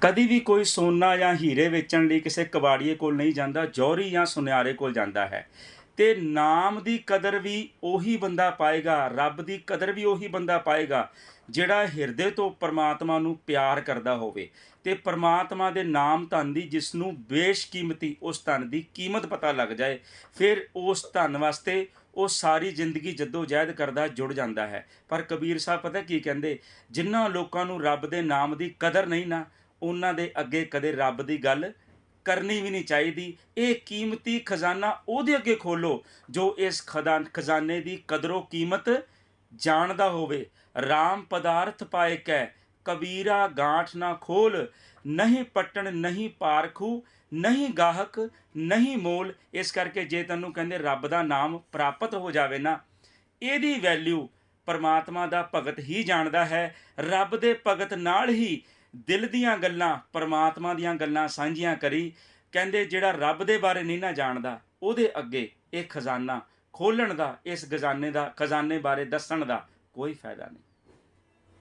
ਕਦੀ ਵੀ ਕੋਈ ਸੋਨਾ ਜਾਂ ਹੀਰੇ ਵੇਚਣ ਲਈ ਕਿਸੇ ਕਬਾੜੀਏ ਕੋਲ ਨਹੀਂ ਜਾਂਦਾ, ਜੌਹਰੀ ਜਾਂ ਸੁਨਿਆਰੇ ਕੋਲ ਜਾਂਦਾ ਹੈ। ਤੇ ਨਾਮ ਦੀ ਕਦਰ ਵੀ ਉਹੀ ਬੰਦਾ ਪਾਏਗਾ, ਰੱਬ ਦੀ ਕਦਰ ਵੀ ਉਹੀ ਬੰਦਾ ਪਾਏਗਾ, ਜਿਹੜਾ ਹਿਰਦੇ ਤੋਂ ਪਰਮਾਤਮਾ ਨੂੰ ਪਿਆਰ ਕਰਦਾ ਹੋਵੇ। ਤੇ ਪਰਮਾਤਮਾ ਦੇ ਨਾਮ ਧਨ ਦੀ ਜਿਸ ਨੂੰ ਬੇਸ਼ਕੀਮਤੀ, ਉਸ ਧਨ ਦੀ ਕੀਮਤ ਪਤਾ ਲੱਗ ਜਾਏ, ਫਿਰ ਉਸ ਧਨ ਵਾਸਤੇ ਉਹ ਸਾਰੀ ਜ਼ਿੰਦਗੀ ਜਹਿਦ ਕਰਦਾ, ਜੁੜ ਜਾਂਦਾ ਹੈ। ਪਰ ਕਬੀਰ ਸਾਹਿਬ ਪਤਾ ਕੀ ਕਹਿੰਦੇ? ਜਿਨ੍ਹਾਂ ਲੋਕਾਂ ਨੂੰ ਰੱਬ ਦੇ ਨਾਮ ਦੀ ਕਦਰ ਨਹੀਂ ਨਾ ਉਹਨਾਂ ਦੇ ਅੱਗੇ ਕਦੇ ਰੱਬ ਦੀ ਗੱਲ ਕਰਨੀ ਵੀ ਨਹੀਂ ਚਾਹੀਦੀ। ਇਹ ਕੀਮਤੀ ਖਜ਼ਾਨਾ ਉਹਦੇ ਅੱਗੇ ਖੋਲੋ ਜੋ ਇਸ ਖਜ਼ਾਨ ਖਜ਼ਾਨੇ ਦੀ ਕਦਰੋ ਕੀਮਤ ਜਾਣਦਾ ਹੋਵੇ। RAM ਪਦਾਰਥ ਪਾਏ ਕੈ, ਕਬੀਰਾ ਗਾਂਠ ਨਾ ਖੋਲ, ਨਹੀਂ ਪਟਣ, ਨਹੀਂ ਪਾਰਖੂ, ਨਹੀਂ ਗਾਹਕ, ਨਹੀਂ ਮੋਲ। ਇਸ ਕਰਕੇ ਜੇ ਤੈਨੂੰ ਕਹਿੰਦੇ ਰੱਬ ਦਾ ਨਾਮ ਪ੍ਰਾਪਤ ਹੋ ਜਾਵੇ ਨਾ, ਇਹਦੀ ਵੈਲਿਊ ਪਰਮਾਤਮਾ ਦਾ ਭਗਤ ਹੀ ਜਾਣਦਾ ਹੈ। ਰੱਬ ਦੇ ਭਗਤ ਨਾਲ ਹੀ ਦਿਲ ਦੀਆਂ ਗੱਲਾਂ, ਪਰਮਾਤਮਾ ਦੀਆਂ ਗੱਲਾਂ ਸਾਂਝੀਆਂ ਕਰੀ, ਕਹਿੰਦੇ ਜਿਹੜਾ ਰੱਬ ਦੇ ਬਾਰੇ ਨਹੀਂ ਨਾ ਜਾਣਦਾ, ਉਹਦੇ ਅੱਗੇ ਇਹ ਖਜ਼ਾਨਾ ਖੋਲਣ ਦਾ, ਇਸ ਖਜ਼ਾਨੇ ਦਾ, ਖਜ਼ਾਨੇ ਬਾਰੇ ਦੱਸਣ ਦਾ ਕੋਈ ਫਾਇਦਾ ਨਹੀਂ।